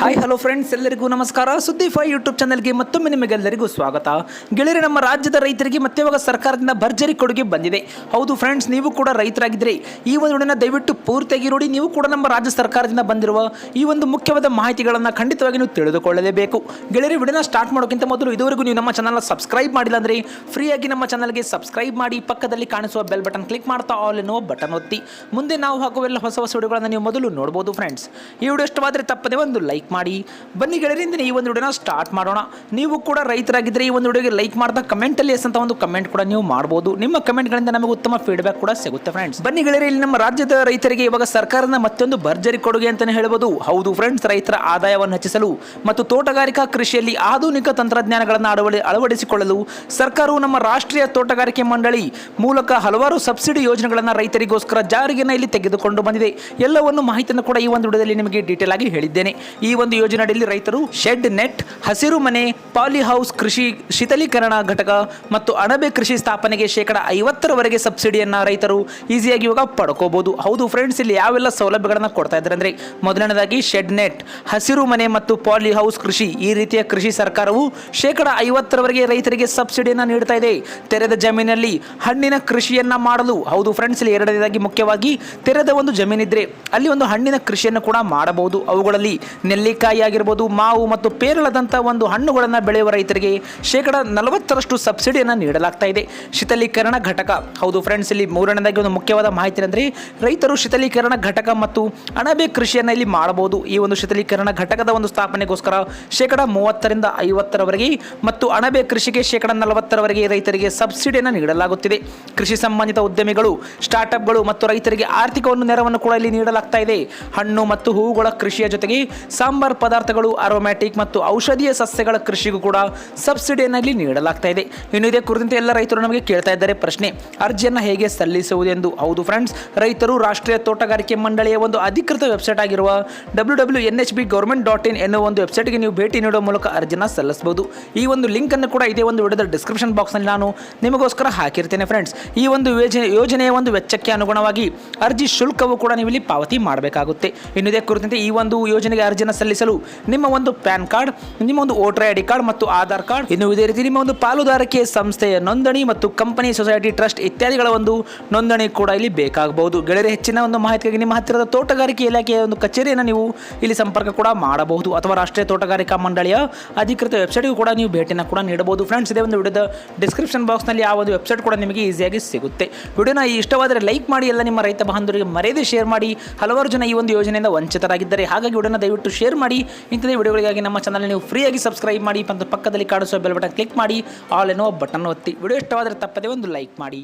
Hi hello friends ಎಲ್ಲರಿಗೂ ನಮಸ್ಕಾರ. ಸುದ್ದಿ ಫೈ ಯೂಟ್ಯೂಬ್ ಚಾನಲ್ಗೆ ಮತ್ತೊಮ್ಮೆ ನಿಮಗೆಲ್ಲರಿಗೂ ಸ್ವಾಗತ. ಗೆಳೆಯರೆ, ನಮ್ಮ ರಾಜ್ಯದ ರೈತರಿಗೆ ಮತ್ತೆ ಇವಾಗ ಸರ್ಕಾರದಿಂದ ಭರ್ಜರಿ ಕೊಡುಗೆ ಬಂದಿದೆ. ಹೌದು ಫ್ರೆಂಡ್ಸ್ ನೀವು ಕೂಡ ರೈತರಾಗಿದ್ದರೆ ಈ ಒಂದು ವಿಡಿಯೋನ ದಯವಿಟ್ಟು ಪೂರ್ತಿಯಾಗಿ ನೋಡಿ. ನೀವು ಕೂಡ ನಮ್ಮ ರಾಜ್ಯ ಸರ್ಕಾರದಿಂದ ಬಂದಿರುವ ಈ ಒಂದು ಮುಖ್ಯವಾದ ಮಾಹಿತಿಗಳನ್ನು ಖಂಡಿತವಾಗಿ ನೀವು ತಿಳಿದುಕೊಳ್ಳಲೇಬೇಕು. ಗೆಳೆಯರಿ, ವಿಡಿಯೋನ ಸ್ಟಾರ್ಟ್ ಮಾಡೋಕ್ಕಿಂತ ಮೊದಲು ಇದುವರೆಗೂ ನೀವು ನಮ್ಮ ಚಾನಲ್ನ ಸಬ್ಸ್ಕ್ರೈಬ್ ಮಾಡಿಲ್ಲ ಅಂದರೆ ಫ್ರೀಯಾಗಿ ನಮ್ಮ ಚಾನಲ್ಗೆ ಸಬ್ಸ್ಕ್ರೈಬ್ ಮಾಡಿ. ಪಕ್ಕದಲ್ಲಿ ಕಾಣಿಸುವ ಬೆಲ್ ಬಟನ್ ಕ್ಲಿಕ್ ಮಾಡ್ತಾ ಆಲ್ ಎನ್ನುವ ಬಟನ್ ಒತ್ತಿ. ಮುಂದೆ ನಾವು ಹಾಕುವೆಲ್ಲ ಹೊಸ ಹೊಸ ವಿಡಿಯೋಗಳನ್ನು ನೀವು ಮೊದಲು ನೋಡ್ಬೋದು ಫ್ರೆಂಡ್ಸ್ ಈ ವಿಡಿಯೋ ಇಷ್ಟವಾದರೆ ತಪ್ಪದೆ ಒಂದು ಲೈಕ್ ಮಾಡಿ. ಬನ್ನಿ ಗೆಳೆಯರಿಂದ ಈ ಒಂದು ವಿಡಿಯೋನ ಸ್ಟಾರ್ಟ್ ಮಾಡೋಣ. ನೀವು ಕೂಡ ರೈತರಾಗಿದ್ದರೆ ಈ ಒಂದು ವಿಡಿಯೋಗೆ ಲೈಕ್ ಮಾಡ್ತಾ ಕಮೆಂಟಲ್ಲಿ ಎಸ್ ಅಂತ ಒಂದು ಕಮೆಂಟ್ ಕೂಡ ನೀವು ಮಾಡ್ಬೋದು. ನಿಮ್ಮ ಕಮೆಂಟ್ಗಳಿಂದ ನಮಗೆ ಉತ್ತಮ ಫೀಡ್ಬ್ಯಾಕ್ ಕೂಡ ಸಿಗುತ್ತೆ ಫ್ರೆಂಡ್ಸ್ ಬನ್ನಿ ಗೆಳೆಯರಿ, ಇಲ್ಲಿ ನಮ್ಮ ರಾಜ್ಯದ ರೈತರಿಗೆ ಇವಾಗ ಸರ್ಕಾರದ ಮತ್ತೊಂದು ಭರ್ಜರಿ ಕೊಡುಗೆ ಅಂತಲೇ ಹೇಳ್ಬೋದು. ಹೌದು ಫ್ರೆಂಡ್ಸ್ ರೈತರ ಆದಾಯವನ್ನು ಹೆಚ್ಚಿಸಲು ಮತ್ತು ತೋಟಗಾರಿಕಾ ಕೃಷಿಯಲ್ಲಿ ಆಧುನಿಕ ತಂತ್ರಜ್ಞಾನಗಳನ್ನು ಅಳವಡಿ, ಅಳವಡಿಸಿಕೊಳ್ಳಲು ಸರ್ಕಾರವು ನಮ್ಮ ರಾಷ್ಟ್ರೀಯ ತೋಟಗಾರಿಕೆ ಮಂಡಳಿ ಮೂಲಕ ಹಲವಾರು ಸಬ್ಸಿಡಿ ಯೋಜನೆಗಳನ್ನು ರೈತರಿಗೋಸ್ಕರ ಜಾರಿಗೆನ ಇಲ್ಲಿ ತೆಗೆದುಕೊಂಡು ಬಂದಿದೆ. ಎಲ್ಲವನ್ನು ಮಾಹಿತಿಯನ್ನು ಕೂಡ ಈ ಒಂದು ವಿಡಿಯೋದಲ್ಲಿ ನಿಮಗೆ ಡೀಟೇಲ್ ಆಗಿ ಹೇಳಿದ್ದೇನೆ. ಈ ಒಂದು ಯೋಜನೆ ಅಡಿಯಲ್ಲಿ ರೈತರು ಶೆಡ್ ನೆಟ್ ಹಸಿರು ಮನೆ ಪಾಲಿಹೌಸ್ ಕೃಷಿ ಶೀತಲೀಕರಣ ಘಟಕ ಮತ್ತು ಅಣಬೆ ಕೃಷಿ ಸ್ಥಾಪನೆಗೆ ಶೇಕಡ ಐವತ್ತರವರೆಗೆ ಸಬ್ಸಿಡಿಯನ್ನ ರೈತರು ಈಸಿಯಾಗಿ ಇವಾಗ ಪಡ್ಕೋಬಹುದು ಹೌದು ಫ್ರೆಂಡ್ಸ್ ಇಲ್ಲಿ ಯಾವೆಲ್ಲ ಸೌಲಭ್ಯಗಳನ್ನು ಕೊಡ್ತಾ ಇದ್ದಾರೆ ಅಂದ್ರೆ ಮೊದಲನೇದಾಗಿ ಶೆಡ್ ನೆಟ್ ಹಸಿರು ಮನೆ ಮತ್ತು ಪಾಲಿಹೌಸ್ ಕೃಷಿ. ಈ ರೀತಿಯ ಕೃಷಿ ಸರ್ಕಾರವು ಶೇಕಡ ಐವತ್ತರವರೆಗೆ ರೈತರಿಗೆ ಸಬ್ಸಿಡಿಯನ್ನ ನೀಡ್ತಾ ಇದೆ. ತೆರೆದ ಜಮೀನಲ್ಲಿ ಹಣ್ಣಿನ ಕೃಷಿಯನ್ನ ಮಾಡಲು. ಹೌದು ಫ್ರೆಂಡ್ಸ್ ಇಲ್ಲಿ ಎರಡನೇದಾಗಿ ಮುಖ್ಯವಾಗಿ ತೆರೆದ ಒಂದು ಜಮೀನಿದ್ರೆ ಅಲ್ಲಿ ಒಂದು ಹಣ್ಣಿನ ಕೃಷಿಯನ್ನು ಕೂಡ ಮಾಡಬಹುದು. ಅವುಗಳಲ್ಲಿ ನೆಲ್ಲಿಕಾಯಿ ಆಗಿರ್ಬೋದು, ಮಾವು ಮತ್ತು ಪೇರಳದಂಥ ಒಂದು ಹಣ್ಣುಗಳನ್ನು ಬೆಳೆಯುವ ರೈತರಿಗೆ ಶೇಕಡ ನಲವತ್ತರಷ್ಟು ಸಬ್ಸಿಡಿಯನ್ನು ನೀಡಲಾಗ್ತಾ ಇದೆ. ಶೀತಲೀಕರಣ ಘಟಕ. ಹೌದು ಫ್ರೆಂಡ್ಸ್ ಇಲ್ಲಿ ಮೂರನೇದಾಗಿ ಒಂದು ಮುಖ್ಯವಾದ ಮಾಹಿತಿ ಅಂದರೆ ರೈತರು ಶೀತಲೀಕರಣ ಘಟಕ ಮತ್ತು ಅಣಬೆ ಕೃಷಿಯನ್ನು ಇಲ್ಲಿ ಮಾಡಬಹುದು. ಈ ಒಂದು ಶೀತಲೀಕರಣ ಘಟಕದ ಒಂದು ಸ್ಥಾಪನೆಗೋಸ್ಕರ ಶೇಕಡ ಮೂವತ್ತರಿಂದ ಐವತ್ತರವರೆಗೆ ಮತ್ತು ಅಣಬೆ ಕೃಷಿಗೆ ಶೇಕಡ ನಲವತ್ತರವರೆಗೆ ರೈತರಿಗೆ ಸಬ್ಸಿಡಿಯನ್ನು ನೀಡಲಾಗುತ್ತಿದೆ. ಕೃಷಿ ಸಂಬಂಧಿತ ಉದ್ಯಮಿಗಳು, ಸ್ಟಾರ್ಟ್ಅಪ್ಗಳು ಮತ್ತು ರೈತರಿಗೆ ಆರ್ಥಿಕ ಒಂದು ನೆರವನ್ನು ಕೂಡ ಇಲ್ಲಿ ನೀಡಲಾಗ್ತಾ ಇದೆ. ಹಣ್ಣು ಮತ್ತು ಹೂವುಗಳ ಕೃಷಿಯ ಜೊತೆಗೆ ಸಾಂಬಾರ್ ಪದಾರ್ಥಗಳು ಅರೋಮ್ಯಾಟಿಕ್ ಮತ್ತು ಔಷಧೀಯ ಸಸ್ಯಗಳ ಕೃಷಿಗೂ ಕೂಡ ಸಬ್ಸಿಡಿಯಲ್ಲಿ ಇಲ್ಲಿ ನೀಡಲಾಗ್ತಾ ಇದೆ. ಇನ್ನು ಇದೇ ಕುರಿತಂತೆ ಎಲ್ಲ ರೈತರು ನಮಗೆ ಕೇಳ್ತಾ ಇದ್ದಾರೆ ಪ್ರಶ್ನೆ, ಅರ್ಜಿಯನ್ನು ಹೇಗೆ ಸಲ್ಲಿಸುವುದೆಂದು ಹೌದು ಫ್ರೆಂಡ್ಸ್ ರೈತರು ರಾಷ್ಟ್ರೀಯ ತೋಟಗಾರಿಕೆ ಮಂಡಳಿಯ ಒಂದು ಅಧಿಕೃತ ವೆಬ್ಸೈಟ್ ಆಗಿರುವ W W N H B government dot in ಎನ್ನುವ ಒಂದು ವೆಬ್ಸೈಟ್ಗೆ ನೀವು ಭೇಟಿ ನೀಡುವ ಮೂಲಕ ಅರ್ಜಿನ ಸಲ್ಲಿಸಬಹುದು. ಈ ಒಂದು ಲಿಂಕ್ ಅನ್ನು ಕೂಡ ಇದೇ ಒಂದು ವಿಡಿಯೋದ ಡಿಸ್ಕ್ರಿಪ್ಷನ್ ಬಾಕ್ಸ್ನಲ್ಲಿ ನಾನು ನಿಮಗೋಸ್ಕರ ಹಾಕಿರ್ತೇನೆ ಫ್ರೆಂಡ್ಸ್ ಈ ಒಂದು ಯೋಜನೆ, ಯೋಜನೆಯ ಒಂದು ವೆಚ್ಚಕ್ಕೆ ಅನುಗುಣವಾಗಿ ಅರ್ಜಿ ಶುಲ್ಕವು ಕೂಡ ನೀವು ಇಲ್ಲಿ ಪಾವತಿ ಮಾಡಬೇಕಾಗುತ್ತೆ. ಇನ್ನು ಇದೇ ಕುರಿತಂತೆ ಈ ಒಂದು ಯೋಜನೆಗೆ ಅರ್ಜಿನ ಸಲ್ಲಿಸಲು ನಿಮ್ಮ ಒಂದು ಪ್ಯಾನ್ ಕಾರ್ಡ್, ನಿಮ್ಮ ಒಂದು ವೋಟರ್ ಐ ಡಿ ಕಾರ್ಡ್ ಮತ್ತು ಆಧಾರ್ ಕಾರ್ಡ್, ಇನ್ನು ಇದೇ ರೀತಿ ನಿಮ್ಮ ಒಂದು ಪಾಲುದಾರಿಕೆ ಸಂಸ್ಥೆಯ ನೋಂದಣಿ ಮತ್ತು ಕಂಪನಿ, ಸೊಸೈಟಿ, ಟ್ರಸ್ಟ್ ಇತ್ಯಾದಿಗಳ ಒಂದು ನೋಂದಣಿ ಕೂಡ ಇಲ್ಲಿ ಬೇಕಾಗಬಹುದು. ಗೆಳೆಯರ, ಹೆಚ್ಚಿನ ಒಂದು ಮಾಹಿತಿಗಾಗಿ ನಿಮ್ಮ ಹತ್ತಿರದ ತೋಟಗಾರಿಕೆ ಇಲಾಖೆಯ ಒಂದು ಕಚೇರಿಯನ್ನು ನೀವು ಇಲ್ಲಿ ಸಂಪರ್ಕ ಕೂಡ ಮಾಡಬಹುದು. ಅಥವಾ ರಾಷ್ಟ್ರೀಯ ತೋಟಗಾರಿಕಾ ಮಂಡಳಿಯ ಅಧಿಕೃತ ವೆಬ್ಸೈಟ್ಗೂ ಕೂಡ ನೀವು ಭೇಟಿನ ಕೂಡ ನೀಡಬಹುದು. ಫ್ರೆಂಡ್ಸ್, ಇದೇ ಒಂದು ವಿಡಿಯೋದ ಡಿಸ್ಕ್ರಿಪ್ಷನ್ ಬಾಕ್ಸ್ನಲ್ಲಿ ಆ ಒಂದು ವೆಬ್ಸೈಟ್ ಕೂಡ ನಿಮಗೆ ಈಸಿಯಾಗಿ ಸಿಗುತ್ತೆ. ವಿಡಿಯೋನ ಇಷ್ಟವಾದರೆ ಲೈಕ್ ಮಾಡಿ, ಎಲ್ಲ ನಿಮ್ಮ ರೈತ ಬಾಂಧವರಿಗೆ ಮರೆಯದೆ ಶೇರ್ ಮಾಡಿ. ಹಲವಾರು ಜನ ಈ ಒಂದು ಯೋಜನೆಯಿಂದ ವಂಚಿತರಾಗಿದ್ದಾರೆ. ಹಾಗಾಗಿ ವಿಡಿಯೋನ ದಯವಿಟ್ಟು ಶೇರ್ ಮಾಡಿ. ಇಂಥದೇ ವಿಡಿಯೋಗಳಿಗಾಗಿ ನಮ್ಮ ಚಾನಲ್ ನೀವು ಫ್ರೀಯಾಗಿ ಸಬ್ಸ್ಕ್ರೈಬ್ ಮಾಡಿ. ಪಕ್ಕದಲ್ಲಿ ಕಾಣಿಸುವ ಬೆಲ್ ಬಟನ್ ಕ್ಲಿಕ್ ಮಾಡಿ. ಆಲ್ ಎನ್ನುವ ಬಟನ್ ಒತ್ತಿ. ವಿಡಿಯೋ ಇಷ್ಟವಾದರೆ ತಪ್ಪದೆ ಒಂದು ಲೈಕ್ ಮಾಡಿ.